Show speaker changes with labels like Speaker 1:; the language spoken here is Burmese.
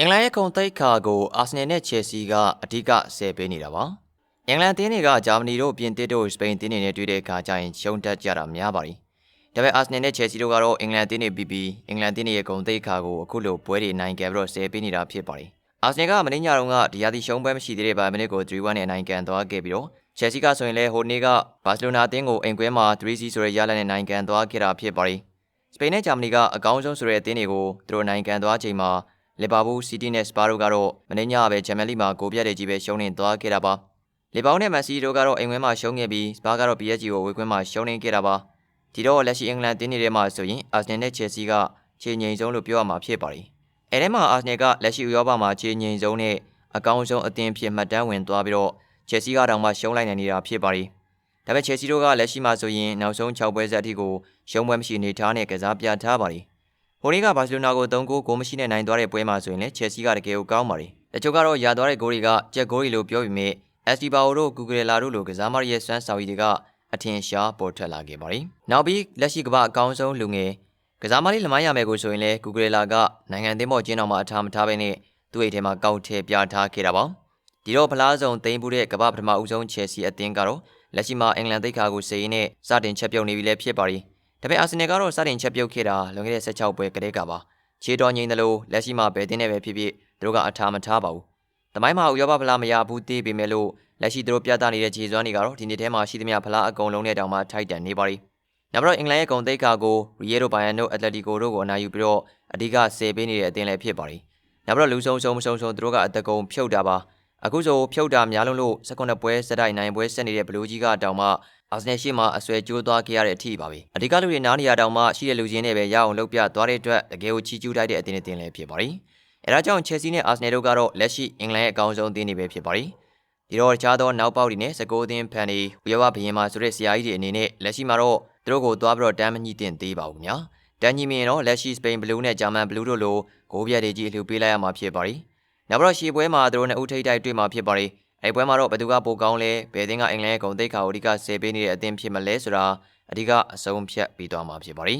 Speaker 1: အင်္ဂလန်ရဲ့ခုံသိက္ခာကိုအာဆနယ်နဲ့ချယ်ဆီကအဓိကဆယ်ပေးနေတာပါအင်္ဂလန်အသင်းတွေကဂျာမနီတို့ပြင်သစ်တို့စပိန်အသင်းတွေနဲ့တွေ့တဲ့အခါကျရင်ရှုံးတက်ကြတာများပါတယ်ဒါပေမဲ့အာဆနယ်နဲ့ချယ်ဆီတို့ကတော့အင်္ဂလန်အသင်းတွေပြီးပြီးအင်္ဂလန်အသင်းတွေရဲ့ဂုဏ်သိက္ခာကိုအခုလိုပွဲတွေနိုင်ကန်ပြီးတော့ဆယ်ပေးနေတာဖြစ်ပါတယ်အာဆနယ်ကမင်းညတုန်းကဒီယာတီရှုံးပွဲမရှိသေးတဲ့ဗိုင်မနစ်ကို3-1နဲ့နိုင်ကန်သွားခဲ့ပြီးတော့ချယ်ဆီကဆိုရင်လည်းဟိုနေ့ကဘာစီလိုနာအသင်းကိုအိမ်ကွဲမှာ3-0ဆိုတဲ့ရလဒ်နဲ့နိုင်ကန်သွားခဲ့တာဖြစ်ပါတယ်စပိန်နဲ့ဂျာမနီကအကောင်းဆုံးဆိုတဲ့အသင်းတွေကိုသူတို့နိုင်ကန်သွားချိန်မှာ လီဗာပူးစီးတီးနဲ့စပါတို့ကတော့မနေ့ညပဲချန်ပီယံလိမှာဂိုးပြတ်တဲ့ကြီးပဲရှုံးနေသွားခဲ့တာပါလီဗာပူးနဲ့မန်စီးတို့ကတော့အိမ်ဝင်းမှာရှုံးခဲ့ပြီးစပါကတော့ PSG ကိုဝေခွင့်မှာရှုံးနေခဲ့တာပါဒီတော့လက်ရှိအင်္ဂလန်တင်းနေတဲ့မှာဆိုရင်အာဆနယ်နဲ့ချယ်ဆီကခြေငိမ်ဆုံးလို့ပြောရမှာဖြစ်ပါတယ်အဲထဲမှာအာဆနယ်ကလက်ရှိဥရောပမှာခြေငိမ်ဆုံးနဲ့အကောင်းဆုံးအသင်းဖြစ်မှတ်တမ်းဝင်သွားပြီးတော့ချယ်ဆီကတောင်မှရှုံးလိုက်နိုင်နေတာဖြစ်ပါတယ်ဒါပေမဲ့ချယ်ဆီတို့ကလက်ရှိမှာဆိုရင်နောက်ဆုံး6ပွဲဆက်အထိကိုရှုံးပွဲမရှိနေထားနဲ့ကစားပြထားပါတယ်။ ဟိုနေ့ကဘာစီလိုနာကို3ဂိုးဂိုးမရှိနဲ့နိုင်သွားတဲ့ပွဲမှာဆိုရင်လည်းချယ်ဆီကတကယ်ကိုကောင်းပါတယ်။တချို့ကတော့ရာသွားတဲ့ဂိုးတွေကကြက်ဂိုးတွေလို့ပြောပြီးမြဲအက်စတီဘာအိုတို့ဂူဂရလာတို့လိုကစားမရရဲ့စွမ်းဆောင်ရည်တွေကအထင်ရှားပေါ်ထွက်လာခဲ့ပါတယ်။နောက်ပြီးလက်ရှိကမ္ဘာအကောင်းဆုံးလူငယ်ကစားမလေးလမိုင်းရမယ်ကိုဆိုရင်လည်းဂူဂရလာကနိုင်ငံသင်းပေါ်ကျင်းတော်မှာအထားမထားဘဲနဲ့သူ့အိမ်ထဲမှာကောက်ထည့်ပြထားခဲ့တာပါ။ဒီတော့ဖလားဆောင်သိမ်းမှုတဲ့ကမ္ဘာပထမဦးဆုံးချယ်ဆီအသင်းကတော့လက်ရှိမှာအင်္ဂလန်သိက္ခာကိုစေရင်နဲ့စတင်ချက်ပြုတ်နေပြီလည်းဖြစ်ပါရီ။ ဒါပေမဲ့အာဆင်နယ်ကတော့စတင်ချက်ပြုတ်ခဲ့တာလွန်ခဲ့တဲ့16ပွဲကတည်းကပါ။ခြေတော်ငိမ့်တယ်လို့လက်ရှိမှာဘယ်တင်းနဲ့ပဲဖြစ်ဖြစ်သူတို့ကအထာမထားပါဘူး။တမိုင်းမှာဥရောပဖလားမရဘူးသေးပေမဲ့လို့လက်ရှိသူတို့ပြသနေတဲ့ခြေစွမ်းတွေကတော့ဒီနေ့ထဲမှာရှိသမျှဖလားအကုန်လုံးနဲ့တောင်မှထိုက်တန်နေပါရီ။နောက်ပြီးတော့အင်္ဂလန်ရဲ့ဂုံသိက္ခာကိုရီယေရိုဘိုင်ယန်တို့အက်တလက်တီကိုတို့ကိုအနိုင်ယူပြီးတော့အဓိကဆယ်ပေးနေတဲ့အသင်းလည်းဖြစ်ပါရီ။နောက်ပြီးတော့လူဆုံးဆုံးမဆုံးဆုံးသူတို့ကအတကုံဖြုတ်တာပါ။ အခုဆိုဖြုတ်တာများလုံးလို့စက္ကွန်ပွဲစတိုက်နိုင်ပွဲဆက်နေတဲ့ဘလူးကြီးကတောင်မှအာဆနယ်ရှိမှအဆွဲကျိုးသွားခဲ့ရတဲ့အထိပါပဲအဓိကလူတွေနားနေရတောင်မှရှိတဲ့လူချင်းတွေပဲရအောင်လုပ်ပြသွားတဲ့အတွက်တကယ်ကိုချီးကျူးတိုက်တဲ့အသင်းအသင်းလည်းဖြစ်ပါရီအဲဒါကြောင့်ချက်စီနဲ့အာဆနယ်တို့ကတော့လက်ရှိအင်္ဂလန်ရဲ့အကောင်းဆုံးအသင်းတွေပဲဖြစ်ပါရီဒီတော့တခြားသောနောက်ပေါက်တွေနဲ့စကိုးအသင်းဖန်တွေဥရောပဘရင်မာဆိုတဲ့ဆရာကြီးတွေအနေနဲ့လက်ရှိမှာတော့သူတို့ကိုသွားပြီးတော့တမ်းမညှိတင်သေးပါဘူးခင်ဗျာတန်ကြီးမြင်တော့လက်ရှိစပိန်ဘလူးနဲ့ဂျာမန်ဘလူးတို့လိုဂိုးပြတ်တွေကြီးအလှူပေးလိုက်ရမှာဖြစ်ပါရီ နောက်ပြီးတော့ရှေ့ပွဲမှာသူတို့နဲ့ဦးထိတ်တိုက်တွေ့မှာဖြစ်ပါရီအဲ့ပွဲမှာတော့ဘယ်သူကပိုကောင်းလဲဘယ်သင်းကအင်္ဂလန်ရဲ့ဂုဏ်သိက္ခာကိုအဓိကဆယ်ပေးနေတဲ့အသင်းဖြစ်မလဲဆိုတာအဓိကအဆုံးဖြတ်ပြီးသွားမှာဖြစ်ပါရီ